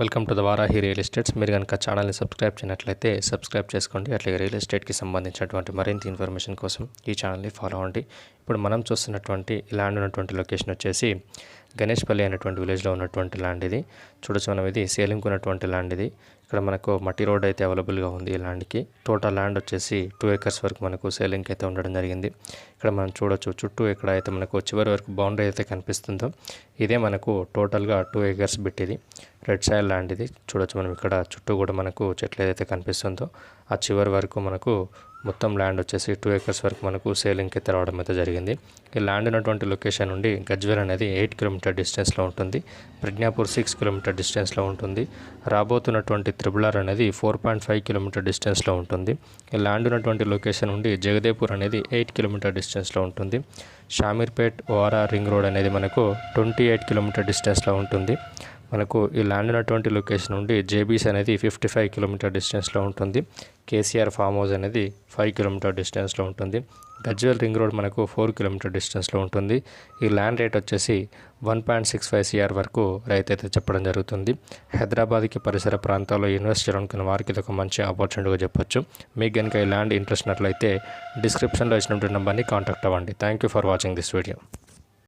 Welcome to the Varahi real estates. మీరు కనుక ఛానల్ని సబ్స్క్రైబ్ చేయనట్లయితే సబ్స్క్రైబ్ చేసుకోండి. అట్లాగే రియల్ ఎస్టేట్కి సంబంధించినటువంటి మరింత ఇన్ఫర్మేషన్ కోసం ఈ ఛానల్ని ఫాలో అవ్వండి. ఇప్పుడు మనం చూస్తున్నటువంటి ల్యాండ్ ఉన్నటువంటి లొకేషన్ వచ్చేసి గణేష్పల్లి అనేటువంటి విలేజ్లో ఉన్నటువంటి ల్యాండ్ ఇది. చూడొచ్చు మనం ఇది సేలింగ్ ఉన్నటువంటి ల్యాండ్ ఇది. ఇక్కడ మనకు మట్టి రోడ్ అయితే అవైలబుల్గా ఉంది ఈ ల్యాండ్కి టోటల్ ల్యాండ్ వచ్చేసి టూ ఏకర్స్ వరకు మనకు సేలింగ్కి అయితే ఉండడం జరిగింది. ఇక్కడ మనం చూడొచ్చు చుట్టూ ఇక్కడ అయితే మనకు చివరి వరకు బౌండరీ అయితే కనిపిస్తుందో. ఇదే మనకు టోటల్గా టూ ఏకర్స్ బిట్ ఇది. రెడ్ సాయిల్ ల్యాండ్ ఇది. చూడొచ్చు మనం ఇక్కడ చుట్టూ కూడా మనకు చెట్లు ఏదైతే కనిపిస్తుందో ఆ చివరి వరకు మనకు మొత్తం ల్యాండ్ వచ్చేసి టూ ఏకర్స్ వరకు మనకు సేలింగ్కి తెరవడం రావడం అయితే జరిగింది. ఈ ల్యాండ్ ఉన్నటువంటి లొకేషన్ నుండి గజ్వేల్ అనేది ఎయిట్ కిలోమీటర్ డిస్టెన్స్లో ఉంటుంది. ప్రజ్ఞాపూర్ సిక్స్ కిలోమీటర్ డిస్టెన్స్లో ఉంటుంది. రాబోతున్నటువంటి త్రిబులార్ అనేది ఫోర్ పాయింట్ ఫైవ్ కిలోమీటర్ డిస్టెన్స్లో ఉంటుంది. ఈ ల్యాండ్ ఉన్నటువంటి లొకేషన్ నుండి జగదేపూర్ అనేది ఎయిట్ కిలోమీటర్ డిస్టెన్స్లో ఉంటుంది. షామీర్పేట్ ఓరా రింగ్ రోడ్ అనేది మనకు ట్వంటీ ఎయిట్ కిలోమీటర్ డిస్టెన్స్లో ఉంటుంది. మనకు ఈ ల్యాండ్ ఉన్నటువంటి లొకేషన్ నుండి జేబీస్ అనేది ఫిఫ్టీ ఫైవ్ కిలోమీటర్ డిస్టెన్స్లో ఉంటుంది. కేసీఆర్ ఫామ్ హౌస్ అనేది ఫైవ్ కిలోమీటర్ డిస్టెన్స్లో ఉంటుంది. గజ్వేల్ రింగ్ రోడ్ మనకు ఫోర్ కిలోమీటర్ డిస్టెన్స్లో ఉంటుంది. ఈ ల్యాండ్ రేట్ వచ్చేసి one point six five CR వరకు రైతు అయితే చెప్పడం జరుగుతుంది. హైదరాబాద్కి పరిసర ప్రాంతాల్లో ఇన్వెస్ట్ చేయాలనుకున్న వారికి ఇది ఒక మంచి ఆపర్చునిటీగా చెప్పొచ్చు. మీకు కనుక ఈ ల్యాండ్ ఇంట్రెస్ట్ ఉన్నట్లయితే డిస్క్రిప్షన్లో ఇచ్చినటువంటి నెంబర్ని కాంటాక్ట్ అవ్వండి. Thank you for watching this video.